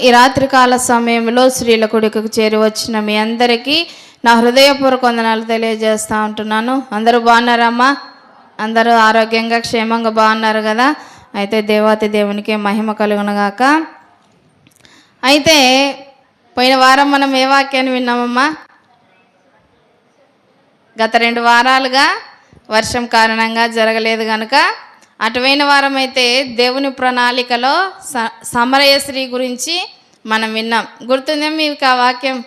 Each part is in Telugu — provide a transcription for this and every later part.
ఈ రాత్రికాల సమయంలో స్త్రీల కొడుకు చేరి వచ్చిన మీ అందరికీ నా హృదయపూర్వక వందనాలు తెలియజేస్తూ ఉంటున్నాను. అందరూ బాగున్నారమ్మా? అందరూ ఆరోగ్యంగా క్షేమంగా బాగున్నారు కదా? అయితే దేవాతి దేవునికి మహిమ కలుగునగాక. అయితే పోయిన వారం మనం ఏ వాక్యాన్ని విన్నామమ్మా? గత రెండు వారాలుగా వర్షం కారణంగా జరగలేదు కనుక అటువైన వారమైతే దేవుని ప్రణాళికలో స సమరయశ్రీ గురించి మనం విన్నాం. గుర్తుందే మీకు ఆ వాక్యం?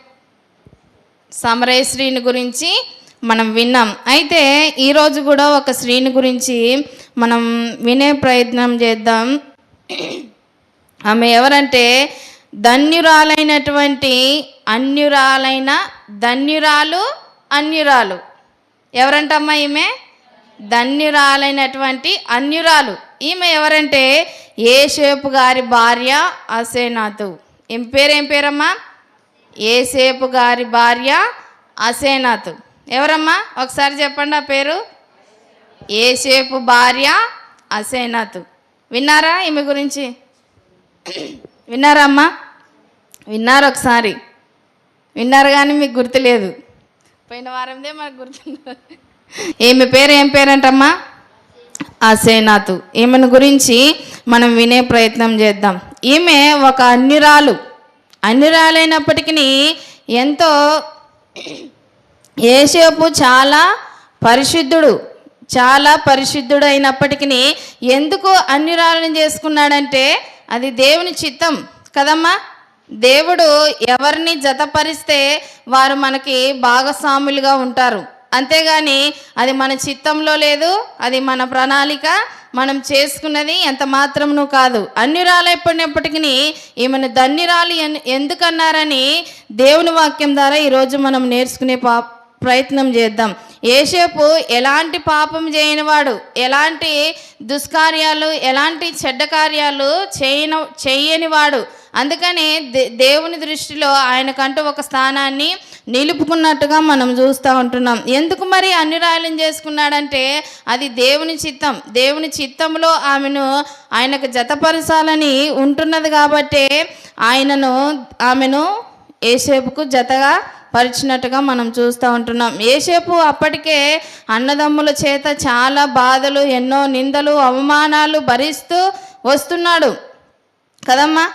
సమరయశ్రీని గురించి మనం విన్నాం. అయితే ఈరోజు కూడా ఒక స్త్రీని గురించి మనం వినే ప్రయత్నం చేద్దాం. ఆమె ఎవరంటే ధన్యురాలైనటువంటి అన్యురాలైన ధన్యురాలు అన్యురాలు. ఎవరంటమ్మా ఈమె? ధన్యురాలైనటువంటి అన్యురాలు. ఈమె ఎవరంటే ఏసేపు గారి భార్య అసేనాథు ఏం పేరు ఏం పేరమ్మా? ఏసేపు గారి భార్య అసేనాథు ఎవరమ్మా? ఒకసారి చెప్పండి ఆ పేరు. ఏసేపు భార్య అసేనాథు విన్నారా ఈమె గురించి? విన్నారా అమ్మా విన్నారు ఒకసారి. విన్నారు కానీ మీకు గుర్తులేదు. పోయిన వారందే మనకు గుర్తు ఈమె పేరు ఏం పేరంటమ్మా? అసేనాథు ఈమెను గురించి మనం వినే ప్రయత్నం చేద్దాం. ఈమె ఒక అన్యురాలు. అన్యురాలైనప్పటికీ ఎంతో ఏసేపు చాలా పరిశుద్ధుడు చాలా పరిశుద్ధుడు అయినప్పటికీ ఎందుకు అన్యురాలను చేసుకున్నాడంటే అది దేవుని చిత్తం కదమ్మా. దేవుడు ఎవరిని జతపరిస్తే వారు మనకి భాగస్వాములుగా ఉంటారు. అంతేగాని అది మన చిత్తంలో లేదు అది మన ప్రణాళిక మనం చేసుకున్నది ఎంత మాత్రమును కాదు. అన్యురాలైపోయినప్పటికీ ఈమెను ధన్యురాలు ఎన్- ఎందుకన్నారని దేవుని వాక్యం ద్వారా ఈరోజు మనం నేర్చుకునే పా ప్రయత్నం చేద్దాం. ఏసేపు ఎలాంటి పాపం చేయనివాడు ఎలాంటి దుష్కార్యాలు ఎలాంటి చెడ్డ కార్యాలు చేయన చేయనివాడు. అందుకని దే దేవుని దృష్టిలో ఆయనకంటూ ఒక స్థానాన్ని నిలుపుకున్నట్టుగా మనం చూస్తూ ఉంటున్నాం. ఎందుకు మరి అన్ని చేసుకున్నాడంటే అది దేవుని చిత్తం. దేవుని చిత్తంలో ఆమెను ఆయనకు జతపరచాలని ఉంటున్నది కాబట్టే ఆయనను ఆమెను ఏసేపుకు జతగా పరిచినట్టుగా మనం చూస్తూ ఉంటున్నాం. ఏసేపు అప్పటికే అన్నదమ్ముల చేత చాలా బాధలు ఎన్నో నిందలు అవమానాలు భరిస్తూ వస్తున్నాడు. కదమ్మా?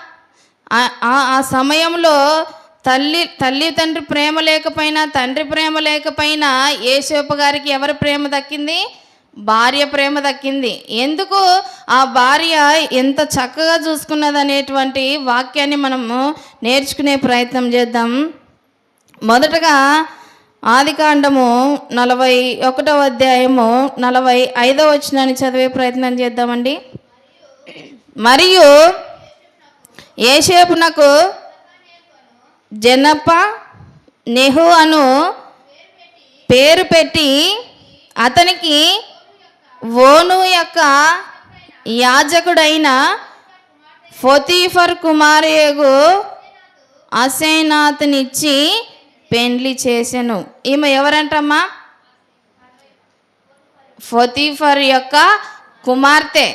ఆ- సమయంలో తల్లి తల్లి తండ్రి ప్రేమ లేకపోయినా తండ్రి ప్రేమ లేకపోయినా ఏసేపు గారికి ఎవరి ప్రేమ దక్కింది? భార్య ప్రేమ దక్కింది. ఎందుకు ఆ భార్య ఎంత చక్కగా చూసుకున్నది అనేటువంటి వాక్యాన్ని మనము నేర్చుకునే ప్రయత్నం చేద్దాం. మొదటగా ఆదికాండము నలభై ఒకటవ అధ్యాయము నలభై ఐదవ వచనాన్ని చదివే ప్రయత్నం చేద్దామండి. మరియు ఏసేపునకు జనప నెహు అను పేరు పెట్టి అతనికి ఓను యొక్క యాజకుడైన ఫొతీఫర్ కుమారేగు అసేనాథ్నిచ్చి పెండ్లి చేసెను. ఈమె ఎవరంటమ్మా? ఫతీఫర్ యొక్క కుమార్తె.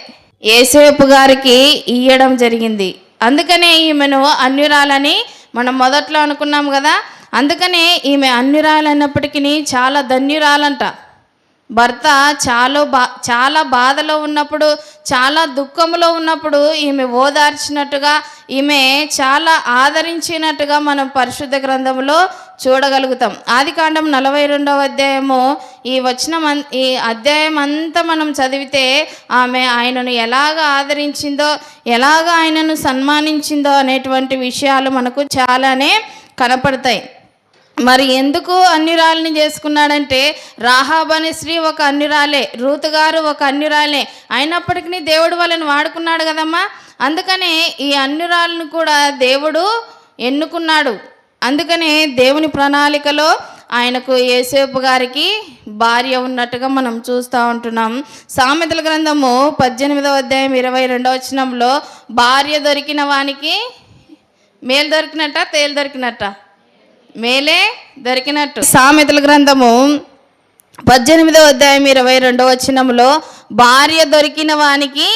ఏసేపు గారికి ఇయ్యడం జరిగింది. అందుకనే ఈమెను అన్యురాలని మనం మొదట్లో అనుకున్నాం కదా. అందుకనే ఈమె అన్యురాలన్నప్పటికీ చాలా ధన్యురాలంట. భర్త చాలా బా చాలా బాధలో ఉన్నప్పుడు చాలా దుఃఖంలో ఉన్నప్పుడు ఈమె ఓదార్చినట్టుగా ఈమె చాలా ఆదరించినట్టుగా మనం పరిశుద్ధ గ్రంథంలో చూడగలుగుతాం. ఆది కాండం నలభై రెండవ అధ్యాయము ఈ వచ్చిన అన్- ఈ అధ్యాయం అంతా మనం చదివితే ఆమె ఆయనను ఎలాగ ఆదరించిందో ఎలాగ ఆయనను సన్మానించిందో అనేటువంటి విషయాలు మనకు చాలానే కనపడతాయి. మరి ఎందుకు అన్యురాలని చేసుకున్నాడంటే రాహాబ్ అనే స్త్రీ ఒక అన్యురాలే రూతు గారు ఒక అన్యురాలే. అయినప్పటికీ దేవుడు వాళ్ళని వాడుకున్నాడు కదమ్మా? అందుకనే ఈ అన్యురాలను కూడా దేవుడు ఎన్నుకున్నాడు. అందుకనే దేవుని ప్రణాళికలో ఆయనకు ఏసేపు గారికి భార్య ఉన్నట్టుగా మనం చూస్తూ ఉంటున్నాం. సామెతల గ్రంథము పద్దెనిమిదవ అధ్యాయం ఇరవై రెండవ వచనంలో భార్య దొరికిన వానికి మేలు దొరికినట్ట తేలు దొరికినట్ట? మేలే దొరికినట్టు. సామెతల గ్రంథము పద్దెనిమిదవ అధ్యాయం ఇరవై రెండవ వచనంలో భార్య దొరికిన వానికి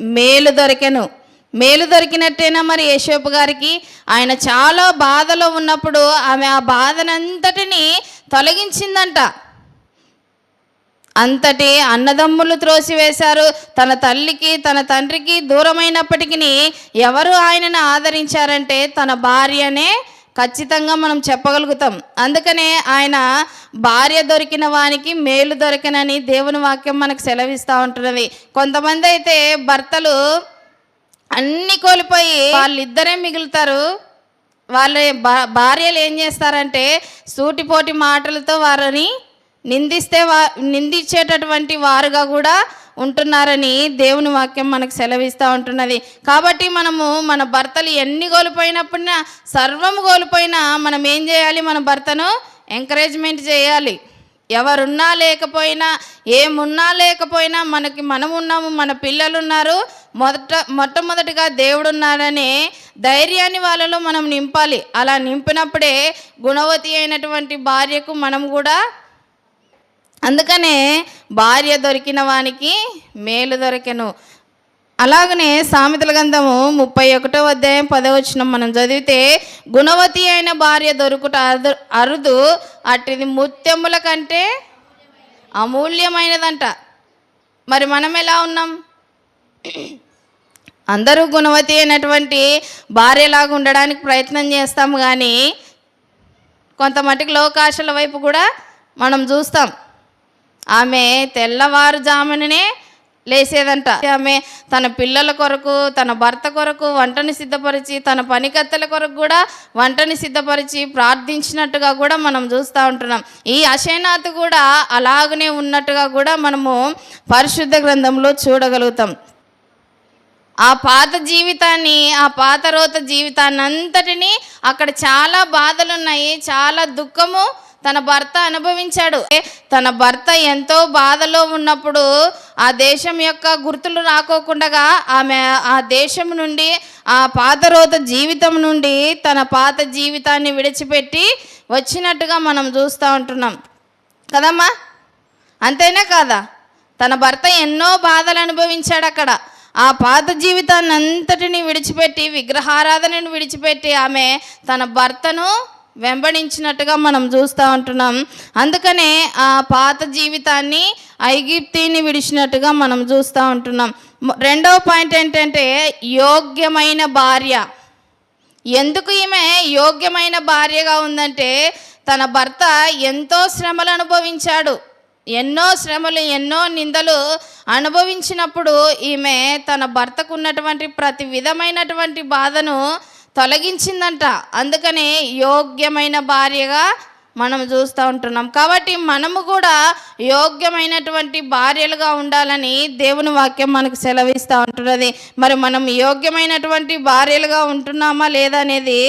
మేలు దొరికెను. మేలు దొరికినట్టేనా మరి యేషోపు గారికి? ఆయన చాలా బాధలో ఉన్నప్పుడు ఆమె ఆ బాధనంతటిని తొలగించిందంట. అంతటి అన్నదమ్ములు త్రోసివేశారు. తన తల్లికి తన తండ్రికి దూరమైనప్పటికీ ఎవరు ఆయనను ఆదరించారంటే తన భార్యనే ఖచ్చితంగా మనం చెప్పగలుగుతాం. అందుకనే ఆయన భార్య దొరికిన వానికి మేలు దొరికినని దేవుని వాక్యం మనకు సెలవిస్తూ ఉంటున్నది కొంతమంది అయితే భర్తలు అన్ని కోల్పోయి వాళ్ళిద్దరే మిగులుతారు. వాళ్ళ భార్యలు ఏం చేస్తారంటే సూటిపోటి మాటలతో వారిని నిందిస్తే వా నిందించేటటువంటి వారుగా కూడా ఉంటున్నారని దేవుని వాక్యం మనకు సెలవిస్తూ ఉంటున్నది. కాబట్టి మనము మన భర్తలు ఎన్ని కోల్పోయినప్పుడైనా సర్వం కోల్పోయినా మనం ఏం చేయాలి? మన భర్తను ఎంకరేజ్మెంట్ చేయాలి. ఎవరున్నా లేకపోయినా ఏమున్నా లేకపోయినా మనకి మనం ఉన్నాము మన పిల్లలు ఉన్నారు మొదట మొట్టమొదటిగా దేవుడు ఉన్నాడనే ధైర్యాన్ని వాళ్ళలో మనం నింపాలి. అలా నింపినప్పుడే గుణవతి అయినటువంటి భార్యకు మనం కూడా అందుకనే భార్య దొరికిన వానికి మేలు దొరికెను. అలాగనే సామెతల గంధము ముప్పై ఒకటో అధ్యాయం పదవచనం మనం చదివితే గుణవతి అయిన భార్య దొరుకుట అదు- అరుదు అట్టిది ముత్యముల కంటే అమూల్యమైనదంట. మరి మనం ఎలా ఉన్నాం? అందరూ గుణవతి అయినటువంటి భార్యలాగా ఉండడానికి ప్రయత్నం చేస్తాము కానీ కొంత మటుకు లోకాశల వైపు కూడా మనం చూస్తాం. ఆమె తెల్లవారుజాముననే లేసేదంట. ఆమె తన పిల్లల కొరకు తన భర్త కొరకు వంటని సిద్ధపరిచి తన పనికత్తెల కొరకు కూడా వంటని సిద్ధపరిచి ప్రార్థించినట్టుగా కూడా మనం చూస్తూ ఉంటున్నాం. ఈ అశయనాథ్ కూడా అలాగనే ఉన్నట్టుగా కూడా మనము పరిశుద్ధ గ్రంథంలో చూడగలుగుతాం. ఆ పాత జీవితాన్ని ఆ పాత రోత జీవితాన్ని అంతటిని అక్కడ చాలా బాధలున్నాయి చాలా దుఃఖము తన భర్త అనుభవించాడు. తన భర్త ఎంతో బాధలో ఉన్నప్పుడు ఆ దేశం యొక్క గుర్తులు రాకోకుండా ఆమె ఆ దేశం నుండి ఆ పాత రోత జీవితం నుండి తన పాత జీవితాన్ని విడిచిపెట్టి వచ్చినట్టుగా మనం చూస్తూ ఉంటున్నాం. కదమ్మా? అంతేనా కాదా? తన భర్త ఎన్నో బాధలు అనుభవించాడు అక్కడ. ఆ పాత జీవితాన్ని అంతటిని విడిచిపెట్టి విగ్రహారాధనను విడిచిపెట్టి ఆమె తన భర్తను వెంబడించినట్టుగా మనం చూస్తూ ఉంటున్నాం. అందుకనే ఆ పాత జీవితాన్ని ఐగిప్తిని విడిచినట్టుగా మనం చూస్తూ ఉంటున్నాం. రెండవ పాయింట్ ఏంటంటే యోగ్యమైన భార్య. ఎందుకు ఈమె యోగ్యమైన భార్యగా ఉందంటే తన భర్త ఎంతో శ్రమలు అనుభవించాడు. ఎన్నో శ్రమలు ఎన్నో నిందలు అనుభవించినప్పుడు ఈమె తన భర్తకు ఉన్నటువంటి ప్రతి విధమైనటువంటి బాధను తొలగించిందంట. అందుకనే యోగ్యమైన భార్యగా మనం చూస్తూ ఉంటున్నాం. కాబట్టి మనము కూడా యోగ్యమైనటువంటి భార్యలుగా ఉండాలని దేవుని వాక్యం మనకు సెలవిస్తూ ఉంటున్నది. మరి మనం యోగ్యమైనటువంటి భార్యలుగా ఉంటున్నామా లేదా అనేది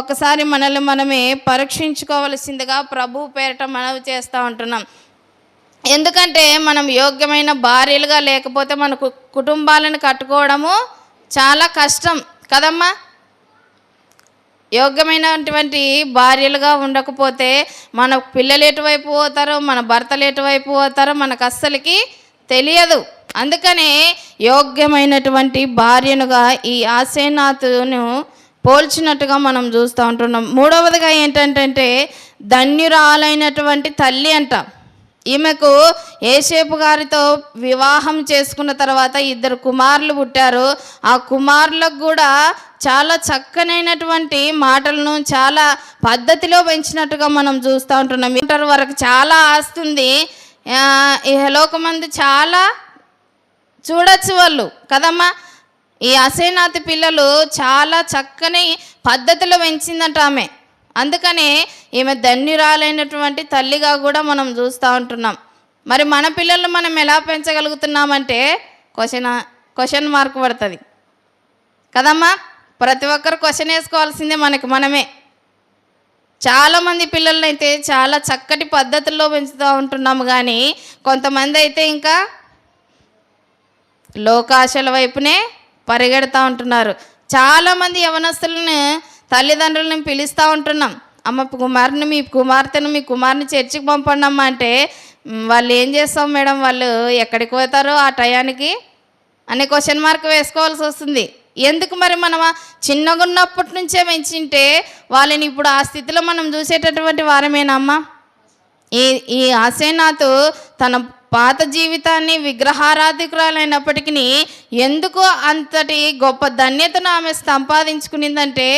ఒకసారి మనల్ని మనమే పరీక్షించుకోవలసిందిగా ప్రభు పేరట మనవి చేస్తూ ఉంటున్నాం. ఎందుకంటే మనం యోగ్యమైన భార్యలుగా లేకపోతే మనకు కుటుంబాలను కట్టుకోవడము చాలా కష్టం. కదమ్మా? యోగ్యమైనటువంటి భార్యలుగా ఉండకపోతే మన పిల్లలు ఎటువైపు పోతారో మన భర్తలు ఎటువైపు పోతారో మనకు అస్సలకి తెలియదు. అందుకనే యోగ్యమైనటువంటి భార్యనుగా ఈ ఆసేనాథును పోల్చినట్టుగా మనం చూస్తూ ఉంటున్నాం. మూడవదిగా ఏంటంటే ధన్యురాలైనటువంటి తల్లి అంట. ఈమెకు ఏసేపు గారితో వివాహం చేసుకున్న తర్వాత ఇద్దరు కుమారులు పుట్టారు. ఆ కుమారులకు కూడా చాలా చక్కనైనటువంటి మాటలను చాలా పద్ధతిలో పెంచినట్టుగా మనం చూస్తూ ఉంటున్నాం. ఇంటర్ వరకు చాలా ఆస్తుంది ఈ లోకమంది చాలా చూడొచ్చు వాళ్ళు. కదమ్మా? ఈ అసేనాథి పిల్లలు చాలా చక్కని పద్ధతిలో పెంచిందంట ఆమె. అందుకనే ఈమె ధన్యురాలైనటువంటి తల్లిగా కూడా మనం చూస్తూ ఉంటున్నాం. మరి మన పిల్లలు మనం ఎలా పెంచగలుగుతున్నామంటే క్వశ్చన్ క్వశ్చన్ మార్క్ పడుతుంది. కదమ్మా? ప్రతి ఒక్కరు క్వశ్చన్ వేసుకోవాల్సిందే మనకి మనమే. చాలామంది పిల్లల్ని అయితే చాలా చక్కటి పద్ధతుల్లో పెంచుతూ ఉంటున్నాము కానీ కొంతమంది అయితే ఇంకా లోకాశల వైపునే పరిగెడతా ఉంటున్నారు. చాలామంది యవనస్తులను తల్లిదండ్రులను పిలుస్తూ ఉంటున్నాం. అమ్మ కుమారుని మీ కుమార్తెను మీ కుమారుని చర్చికి పంపండి అమ్మ అంటే వాళ్ళు ఏం చేస్తాం మేడం? వాళ్ళు ఎక్కడికి పోతారో ఆ టయానికి? అనే క్వశ్చన్ మార్క్ వేసుకోవాల్సి వస్తుంది. ఎందుకు మరి మనం చిన్నగా ఉన్నప్పటి నుంచే పెంచింటే వాళ్ళని ఇప్పుడు ఆ స్థితిలో మనం చూసేటటువంటి వారమేనమ్మా? ఈ ఈ ఆసేనాథ్ తన పాత జీవితాన్ని విగ్రహారాధికురాలైనప్పటికీ ఎందుకు అంతటి గొప్ప ధన్యతను ఆమె సంపాదించుకునిందంటే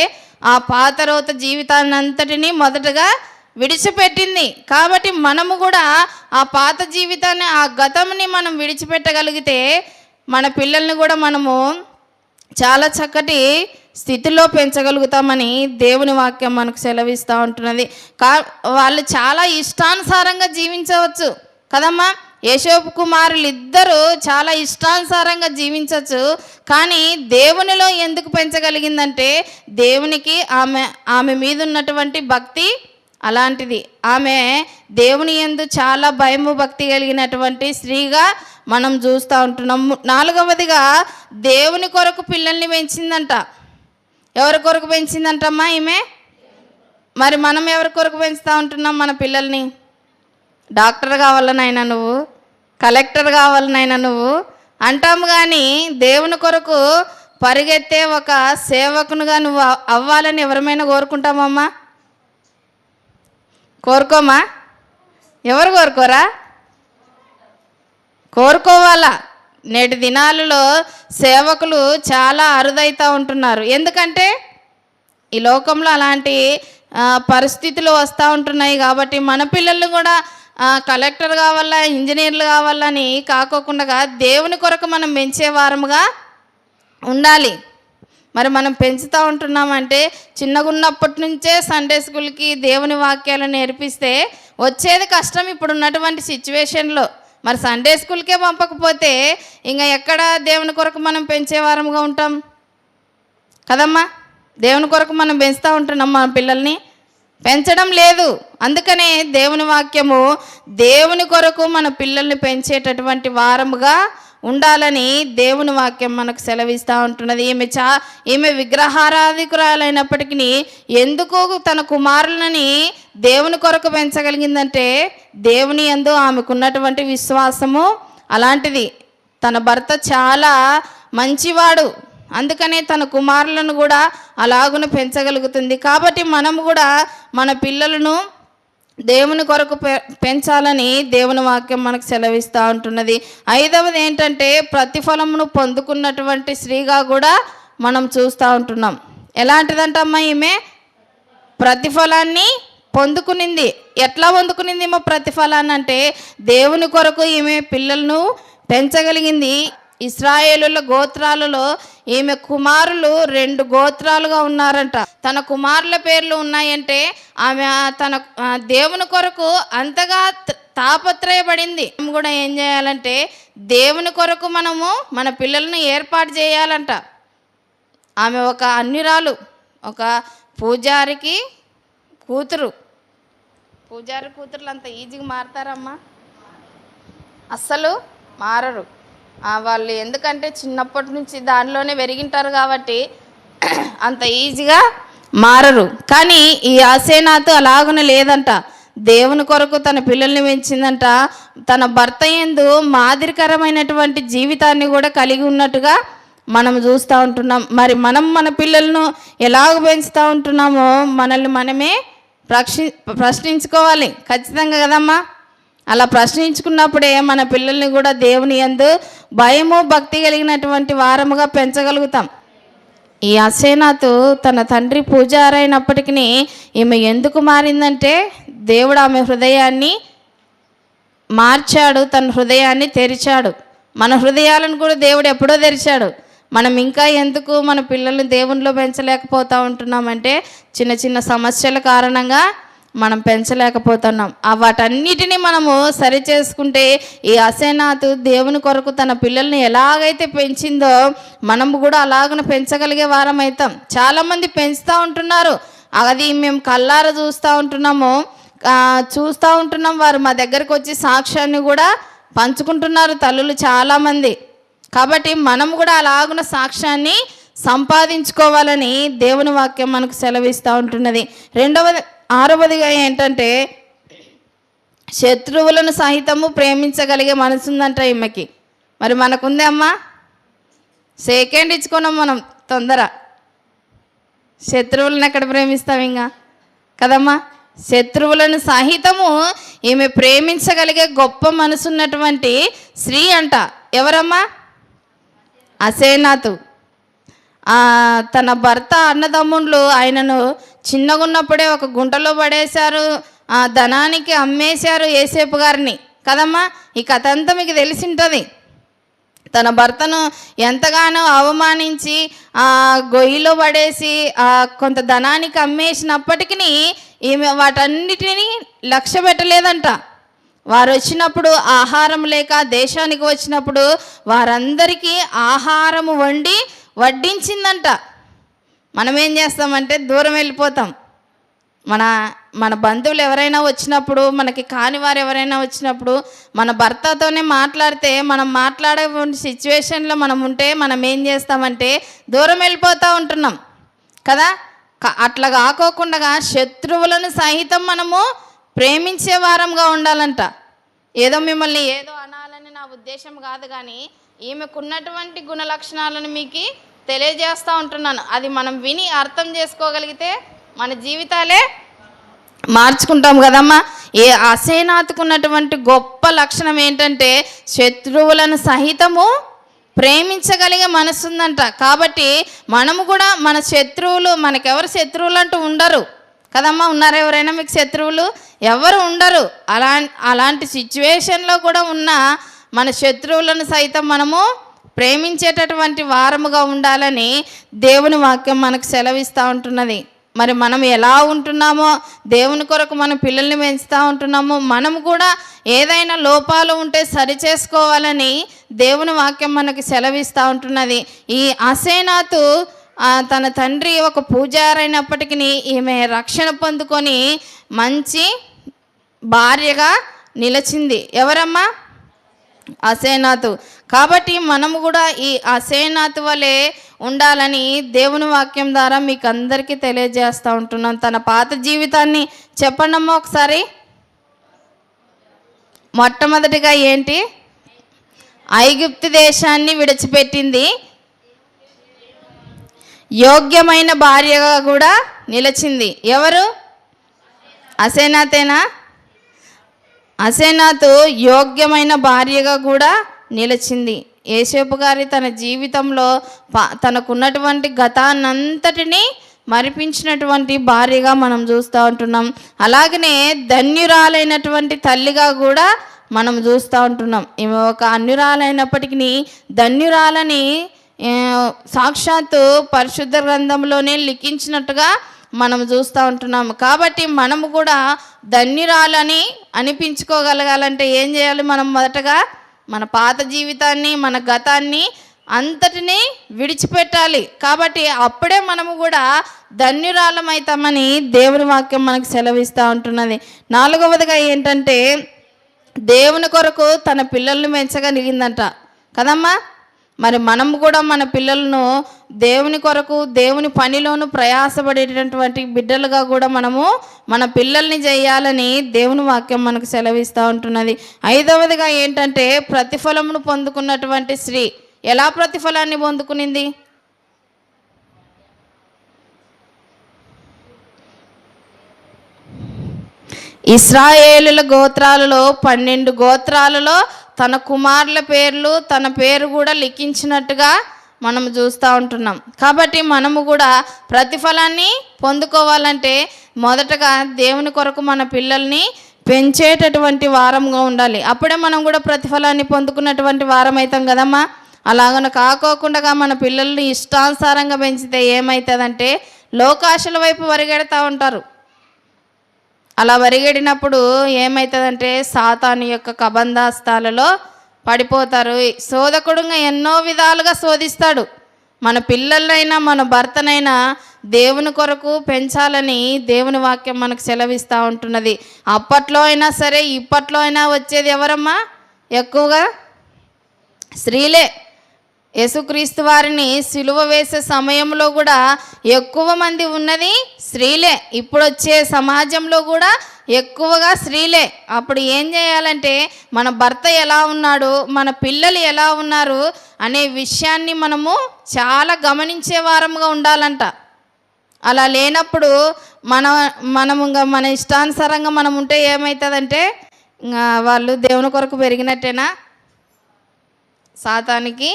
ఆ పాత రోత జీవితాన్ని అంతటిని మొదటగా విడిచిపెట్టింది. కాబట్టి మనము కూడా ఆ పాత జీవితాన్ని ఆ గతంని మనం విడిచిపెట్టగలిగితే మన పిల్లల్ని కూడా మనము చాలా చక్కటి స్థితిలో పెంచగలుగుతామని దేవుని వాక్యం మనకు సెలవిస్తూ ఉంటున్నది. కా వాళ్ళు చాలా ఇష్టానుసారంగా జీవించవచ్చు. కదమ్మా? యశోపు కుమారులు ఇద్దరు చాలా ఇష్టానుసారంగా జీవించవచ్చు. కానీ దేవునిలో ఎందుకు పెంచగలిగిందంటే దేవునికి ఆమె ఆమె మీద ఉన్నటువంటి భక్తి అలాంటిది. ఆమె దేవుని ఎందు చాలా భయము భక్తి కలిగినటువంటి స్త్రీగా మనం చూస్తూ ఉంటున్నాం. నాలుగవదిగా దేవుని కొరకు పిల్లల్ని పెంచిందంట. ఎవరి కొరకు పెంచిందంటమ్మా ఈమె? మరి మనం ఎవరి కొరకు పెంచుతూ ఉంటున్నాం మన పిల్లల్ని? డాక్టర్ కావాలనైనా నువ్వు? కలెక్టర్ కావాలనైనా నువ్వు? అంటాము కానీ దేవుని కొరకు పరిగెత్తే ఒక సేవకునుగా నువ్వు అవ్వాలని ఎవరమైనా కోరుకుంటామమ్మా? కోరుకోమా? ఎవరు కోరుకోరా? కోరుకోవాలా? నేటి దినాలలో సేవకులు చాలా అరుదైతూ ఉంటున్నారు. ఎందుకంటే ఈ లోకంలో అలాంటి పరిస్థితులు వస్తూ ఉంటున్నాయి కాబట్టి మన పిల్లలు కూడా కలెక్టర్ కావాలా ఇంజనీర్లు కావాలని కాకోకుండా దేవుని కొరకు మనం పెంచే వారముగా ఉండాలి. మరి మనం పెంచుతూ ఉంటున్నామంటే చిన్నగా ఉన్నప్పటి నుంచే సండే స్కూల్కి దేవుని వాక్యాలు నేర్పిస్తే వచ్చేది కష్టం ఇప్పుడు ఉన్నటువంటి సిచ్యువేషన్లో మరి సండే స్కూల్కే పంపకపోతే ఇంకా ఎక్కడ దేవుని కొరకు మనం పెంచే వారముగా ఉంటాం? కదమ్మా? దేవుని కొరకు మనం పెంచుతూ ఉంటున్నాం మన పిల్లల్ని? పెంచడం లేదు. అందుకనే దేవుని వాక్యము దేవుని కొరకు మన పిల్లల్ని పెంచేటటువంటి వారముగా ఉండాలని దేవుని వాక్యం మనకు సెలవిస్తూ ఉంటున్నది. ఈమె చా ఈమె విగ్రహారాధికురాలైనప్పటికీ ఎందుకు తన కుమారులని దేవుని కొరకు పెంచగలిగిందంటే దేవుని యందు ఆమెకున్నటువంటి విశ్వాసము అలాంటిది. తన భర్త చాలా మంచివాడు. అందుకనే తన కుమారులను కూడా అలాగున పెంచగలుగుతుంది. కాబట్టి మనం కూడా మన పిల్లలను దేవుని కొరకు పె పెంచాలని దేవుని వాక్యం మనకు సెలవిస్తూ ఉంటున్నది. ఐదవది ఏంటంటే ప్రతిఫలమును పొందుకున్నటువంటి స్త్రీగా కూడా మనం చూస్తూ ఉంటున్నాం. ఎలాంటిదంటమ్మా ఈమె? ప్రతిఫలాన్ని పొందుకునింది. ఎట్లా పొందుకునింది మా ప్రతిఫలాన్ని అంటే దేవుని కొరకు ఈమె పిల్లలను పెంచగలిగింది ఇస్రాయేలుల గోత్రాలలో ఈమె కుమారులు రెండు గోత్రాలుగా ఉన్నారంట. తన కుమారుల పేర్లు ఉన్నాయంటే ఆమె తన దేవుని కొరకు అంతగా తాపత్రయపడింది. మనం కూడా ఏం చేయాలంటే దేవుని కొరకు మనము మన పిల్లలను ఏర్పాటు చేయాలంట. ఆమె ఒక అన్యురాలు ఒక పూజారికి కూతురు. పూజారి కూతురులు అంత ఈజీగా మారతారమ్మా. అస్సలు మారరు. వాళ్ళు ఎందుకంటే చిన్నప్పటి నుంచి దానిలోనే పెరిగింటారు కాబట్టి అంత ఈజీగా మారరు. కానీ ఈ ఆసేనాథ్ అలాగనే లేదంట. దేవుని కొరకు తన పిల్లల్ని పెంచిందంట. తన భర్త ఎందు మాదిరికరమైనటువంటి జీవితాన్ని కూడా కలిగి ఉన్నట్టుగా మనం చూస్తూ ఉంటున్నాం. మరి మనం మన పిల్లలను ఎలాగ పెంచుతూ ఉంటున్నామో మనల్ని మనమే ప్రశ్ని ప్రశ్నించుకోవాలి. ఖచ్చితంగా కదమ్మా? అలా ప్రశ్నించుకున్నప్పుడే మన పిల్లల్ని కూడా దేవుని యందు భయము భక్తి కలిగినటువంటి వారముగా పెంచగలుగుతాం. ఈ అసేనాథు తన తండ్రి పూజారైనప్పటికీ ఈమె ఎందుకు మారిందంటే దేవుడు ఆమె హృదయాన్ని మార్చాడు తన హృదయాన్ని తెరిచాడు. మన హృదయాలను కూడా దేవుడు ఎప్పుడో తెరిచాడు. మనం ఇంకా ఎందుకు మన పిల్లల్ని దేవునిలో పెంచలేకపోతూ ఉంటున్నామంటే చిన్న చిన్న సమస్యల కారణంగా మనం పెంచలేకపోతున్నాం. ఆ వాటన్నిటిని మనము సరి చేసుకుంటే ఈ అసేనాథు దేవుని కొరకు తన పిల్లల్ని ఎలాగైతే పెంచిందో మనం కూడా అలాగనే పెంచగలిగే వారం అవుతాం. చాలామంది పెంచుతూ ఉంటున్నారు. అది మేము కల్లార చూస్తూ ఉంటున్నాము. చూస్తూ ఉంటున్నాం. వారు మా దగ్గరకు వచ్చి సాక్ష్యాన్ని కూడా పంచుకుంటున్నారు తల్లులు చాలామంది. కాబట్టి మనం కూడా అలాగున సాక్ష్యాన్ని సంపాదించుకోవాలని దేవుని వాక్యం మనకు సెలవిస్తూ ఉంటున్నది. రెండవది ఆరవదిగా ఏంటంటే శత్రువులను సహితము ప్రేమించగలిగే మనసు ఉందంట ఈమెకి. మరి మనకుందే అమ్మా? సెకండ్ ఇచ్చుకున్నాం మనం తొందర. శత్రువులను ఎక్కడ ప్రేమిస్తాం ఇంకా కదమ్మా? శత్రువులను సహితము ఈమె ప్రేమించగలిగే గొప్ప మనసున్నటువంటి స్త్రీ అంట. ఎవరమ్మా? అసేనాథు తన భర్త అన్నదమ్ముళ్ళు ఆయనను చిన్నగున్నప్పుడే ఒక గుంటలో పడేశారు ఆ ధనానికి అమ్మేశారు ఏసేపు గారిని. కదమ్మా ఈ కథ అంతా మీకు తెలిసి ఉంటుంది తన భర్తను ఎంతగానో అవమానించి ఆ గొయ్యిలో పడేసి ఆ కొంత ధనానికి అమ్మేసినప్పటికీ ఈమె వాటన్నిటినీ లక్ష్య పెట్టలేదంట వారు వచ్చినప్పుడు ఆహారం లేక దేశానికి వచ్చినప్పుడు వారందరికీ ఆహారము వండి వడ్డించిందంట. మనం ఏం చేస్తామంటే దూరం వెళ్ళిపోతాం. మన మన బంధువులు ఎవరైనా వచ్చినప్పుడు మనకి కాని వారు ఎవరైనా వచ్చినప్పుడు మన భర్తతోనే మాట్లాడితే మనం మాట్లాడే సిచ్యువేషన్లో మనం ఉంటే మనం ఏం చేస్తామంటే దూరం వెళ్ళిపోతూ ఉంటున్నాం. కదా? అట్లా కాకోకుండా శత్రువులను సహితం మనము ప్రేమించే వారంగా ఉండాలంట. ఏదో మిమ్మల్ని ఏదో అనాలని నా ఉద్దేశం కాదు కానీ ఈమెకున్నటువంటి గుణ లక్షణాలను మీకు తెలియజేస్తూ ఉంటున్నాను. అది మనం విని అర్థం చేసుకోగలిగితే మన జీవితాలే మార్చుకుంటాం కదమ్మా. ఏ అసేనాథకున్నటువంటి గొప్ప లక్షణం ఏంటంటే శత్రువులను సహితము ప్రేమించగలిగే మనసు ఉందంట కాబట్టి మనము కూడా మన శత్రువులు మనకెవరు శత్రువులు అంటూ ఉండరు. కదమ్మా ఉన్నారు ఎవరైనా మీకు శత్రువులు? ఎవరు ఉండరు. అలా అలాంటి సిచ్యువేషన్లో కూడా ఉన్న మన శత్రువులను సైతం మనము ప్రేమించేటటువంటి వారముగా ఉండాలని దేవుని వాక్యం మనకు సెలవిస్తూ ఉంటున్నది. మరి మనం ఎలా ఉంటున్నామో దేవుని కొరకు మన పిల్లల్ని పెంచుతూ ఉంటున్నామో మనం కూడా ఏదైనా లోపాలు ఉంటే సరి చేసుకోవాలని దేవుని వాక్యం మనకి సెలవిస్తూ ఉంటున్నది. ఈ అసేనాతు తన తండ్రి ఒక పూజారైనప్పటికీ ఈమె రక్షణ పొందుకొని మంచి భార్యగా నిలిచింది. ఎవరమ్మా? అసేనాథు కాబట్టి మనము కూడా ఈ అసేనాతు వలె ఉండాలని దేవుని వాక్యం ద్వారా మీకు అందరికీ తెలియజేస్తూ ఉంటున్నాం. తన పాత జీవితాన్ని చెప్పండమ్మా ఒకసారి. మొట్టమొదటిగా ఏంటి? ఐగుప్తి దేశాన్ని విడిచిపెట్టింది. యోగ్యమైన భార్యగా కూడా నిలిచింది. ఎవరు? అసేనాథేనా అసేనాతు యోగ్యమైన భార్యగా కూడా నిలిచింది. ఏసేపు గారి తన జీవితంలో తనకున్నటువంటి గతాన్నంతటినీ మరిపించినటువంటి భార్యగా మనం చూస్తూ ఉంటున్నాం. అలాగనే ధన్యురాలైనటువంటి తల్లిగా కూడా మనం చూస్తూ ఉంటున్నాం. ఈమె ఒక అన్యురాలైనప్పటికీ ధన్యురాలని సాక్షాత్తు పరిశుద్ధ గ్రంథంలోనే లిఖించినట్టుగా మనం చూస్తూ ఉంటున్నాము. కాబట్టి మనము కూడా ధన్యురాలని అనిపించుకోగలగాలంటే ఏం చేయాలి మనం మొదటగా మన పాత జీవితాన్ని మన గతాన్ని అంతటినీ విడిచిపెట్టాలి. కాబట్టి అప్పుడే మనము కూడా ధన్యురాలమవుతామని దేవుని వాక్యం మనకు సెలవిస్తూ ఉంటున్నది. నాలుగవదిగా ఏంటంటే దేవుని కొరకు తన పిల్లల్ని పెంచగలిగిందంట. కదమ్మా? మరి మనం కూడా మన పిల్లలను దేవుని కొరకు దేవుని పనిలోను ప్రయాసపడేటటువంటి బిడ్డలుగా కూడా మనము మన పిల్లల్ని చేయాలని దేవుని వాక్యం మనకు సెలవిస్తూ ఉంటున్నది. ఐదవదిగా ఏంటంటే ప్రతిఫలమును పొందుకున్నటువంటి స్త్రీ ఎలా ప్రతిఫలాన్ని పొందుకునింది? ఇస్రాయేలుల గోత్రాలలో పన్నెండు గోత్రాలలో తన కుమారుల పేర్లు తన పేరు కూడా లిఖించినట్టుగా మనం చూస్తూ ఉంటున్నాం. కాబట్టి మనము కూడా ప్రతిఫలాన్ని పొందుకోవాలంటే మొదటగా దేవుని కొరకు మన పిల్లల్ని పెంచేటటువంటి వారంగా ఉండాలి. అప్పుడే మనం కూడా ప్రతిఫలాన్ని పొందుకున్నటువంటి వారం అవుతాం కదమ్మా. అలాగన కాకోకుండా మన పిల్లల్ని ఇష్టానుసారంగా పెంచితే ఏమవుతుందంటే లోకాశల వైపు వరిగెడతా ఉంటారు. అలా వరిగడినప్పుడు ఏమవుతుందంటే సాతాను యొక్క కబంధాస్తాలలో పడిపోతారు. శోధకుడుగా ఎన్నో విధాలుగా శోధిస్తాడు. మన పిల్లలైనా మన భర్తనైనా దేవుని కొరకు పెంచాలని దేవుని వాక్యం మనకు సెలవిస్తూ ఉంటున్నది. అప్పట్లో అయినా సరే ఇప్పట్లో అయినా వచ్చేది ఎవరమ్మా? ఎక్కువగా స్త్రీలే. యేసుక్రీస్తు వారిని సిలువ వేసే సమయంలో కూడా ఎక్కువ మంది ఉన్నది స్త్రీలే. ఇప్పుడు వచ్చే సమాజంలో కూడా ఎక్కువగా స్త్రీలే. అప్పుడు ఏం చేయాలంటే మన భర్త ఎలా ఉన్నాడు మన పిల్లలు ఎలా ఉన్నారు అనే విషయాన్ని మనము చాలా గమనించే వారంగా ఉండాలంట. అలా లేనప్పుడు మన మనము మన ఇష్టానుసారంగా మనం ఉంటే ఏమవుతుందంటే వాళ్ళు దేవుని కొరకు పెరిగినట్టేనా? సాతానికి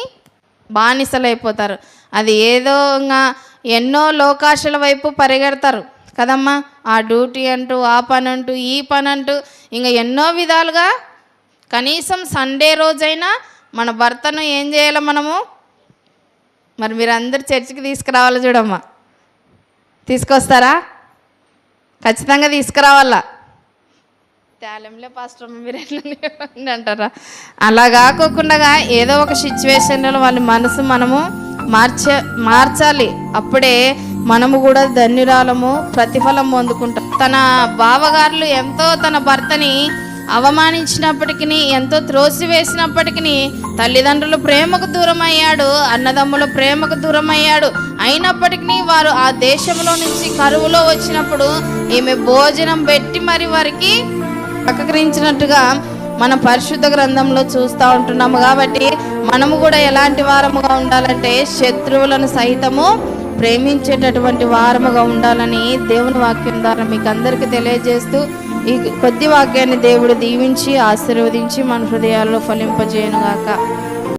బానిసలైపోతారు. అది ఏదో ఇంకా ఎన్నో లోకాశల వైపు పరిగెడతారు. కదమ్మా? ఆ డ్యూటీ అంటూ ఆ పని అంటూ ఈ పని అంటూ ఇంకా ఎన్నో విధాలుగా కనీసం సండే రోజైనా మన భర్తను ఏం చేయాలి మనము? మరి మీరు అందరు చర్చికి తీసుకురావాలి చూడమ్మా. తీసుకొస్తారా? ఖచ్చితంగా తీసుకురావాలా? తాళంలో పాస్టర్ మీరు ఎట్లా అంటారా? అలా కాకోకుండా ఏదో ఒక సిచ్యువేషన్లో వాళ్ళ మనసు మనము మార్చ మార్చాలి. అప్పుడే మనము కూడా ధన్యురాలము ప్రతిఫలం పొందుకుంటాం. తన బావగారులు ఎంతో తన భర్తని అవమానించినప్పటికీ ఎంతో త్రోసివేసినప్పటికీ తల్లిదండ్రులు ప్రేమకు దూరం అయ్యాడు అన్నదమ్ముల ప్రేమకు దూరం అయ్యాడు అయినప్పటికీ వారు ఆ దేశంలో నుంచి కరువులో వచ్చినప్పుడు ఈమె భోజనం పెట్టి మరి వారికి ప్రకరించినట్టుగా మన పరిశుద్ధ గ్రంథంలో చూస్తూ ఉంటున్నాము కాబట్టి మనము కూడా ఎలాంటి వారముగా ఉండాలంటే శత్రువులను సైతము ప్రేమించేటటువంటి వారముగా ఉండాలని దేవుని వాక్యం ద్వారా మీకు అందరికీ తెలియజేస్తూ ఈ కొద్ది వాక్యాన్ని దేవుడు దీవించి ఆశీర్వదించి మన హృదయాల్లో ఫలింపజేయనుగాక.